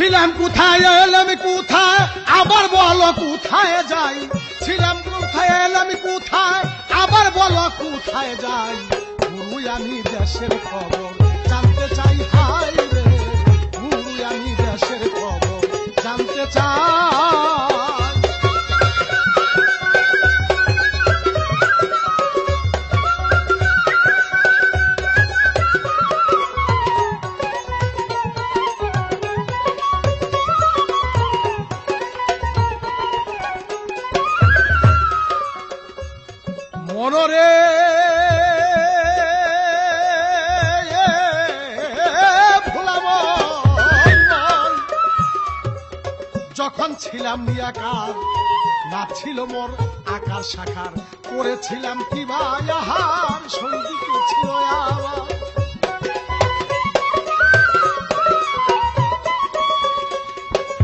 ছিলাম কোথায়, এলাম কোথায়? আবার বলো কোথায় যাই? ছিলাম কোথায়, এলাম কোথায়? আবার বলো কোথায় যাই? আমি দেশের খবর। যখন ছিলাম নিয়াকার না ছিল মোর আকার শাখার করেছিলাম কি আহার? সংগীত ছিল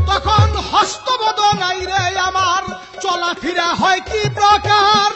তখন হস্তবদ নাই রে আমার। চলাফেরা হয় কি প্রকার?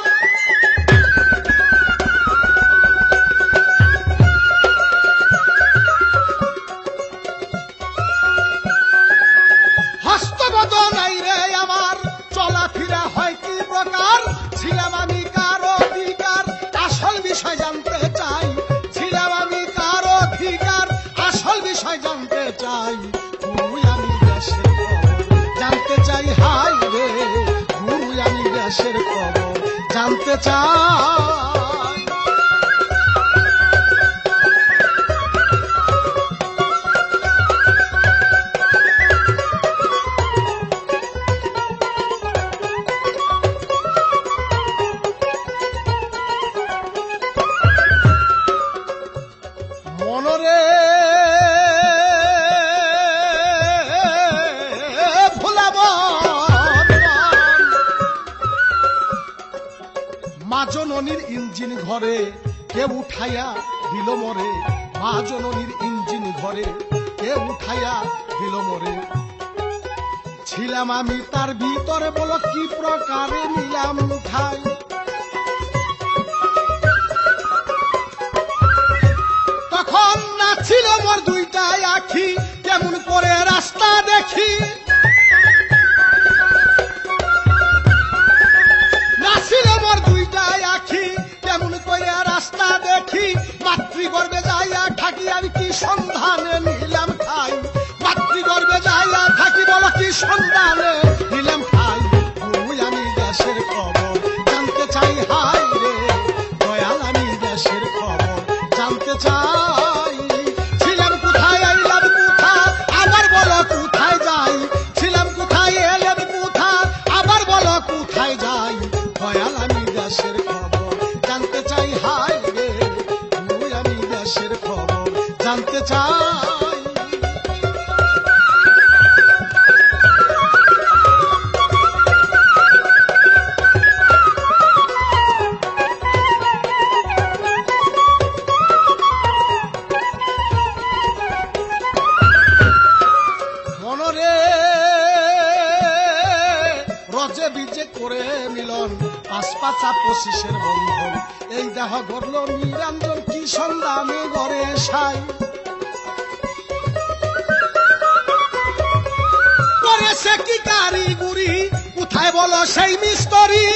দেশের খবর জানতে চাই মা জননীর ইঞ্জিন ঘরে কে উঠাইয়া দিল মরে। মা জননীর ইঞ্জিন ঘরে কে উঠাইয়া দিল মরে। ছিলাম আমি তার ভিতরে বলো কি প্রকারে নিলাম উঠাই। তখন নাছিল মোর দুইটাই আখি, কেমন করে রাস্তা দেখি। মাতৃগর্ভে যাইয়া থাকি আমি কি সন্ধানে নিলাম খাই মাতৃগর্ভে যাইয়া থাকি বলো কি সন্ধানে? জানতে চাই। রজে বিজে করে মিলন পাঁচ পাঁচা পঁচিশের বন্ধন। এই দেহ গড়ল নিরঞ্জন কি সন্ধানে গড়ে সাই। করেছে কি কারিগুরি কোথায় বলো সেই মিস্তরি?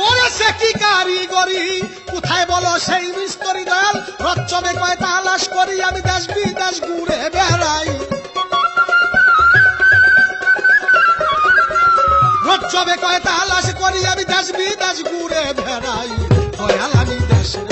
করেছে কি কারিগরি কোথায় বলো সেই মিস্তরি দয়াল? রচ্চবে কয় তালাশ করি আমি দেশ বিদেশ ঘুরে বেড়াই। রচ্চবে কয় তালাশ করি আমি দেশ বিদেশ ঘুরে বেড়াই। আমি দেশের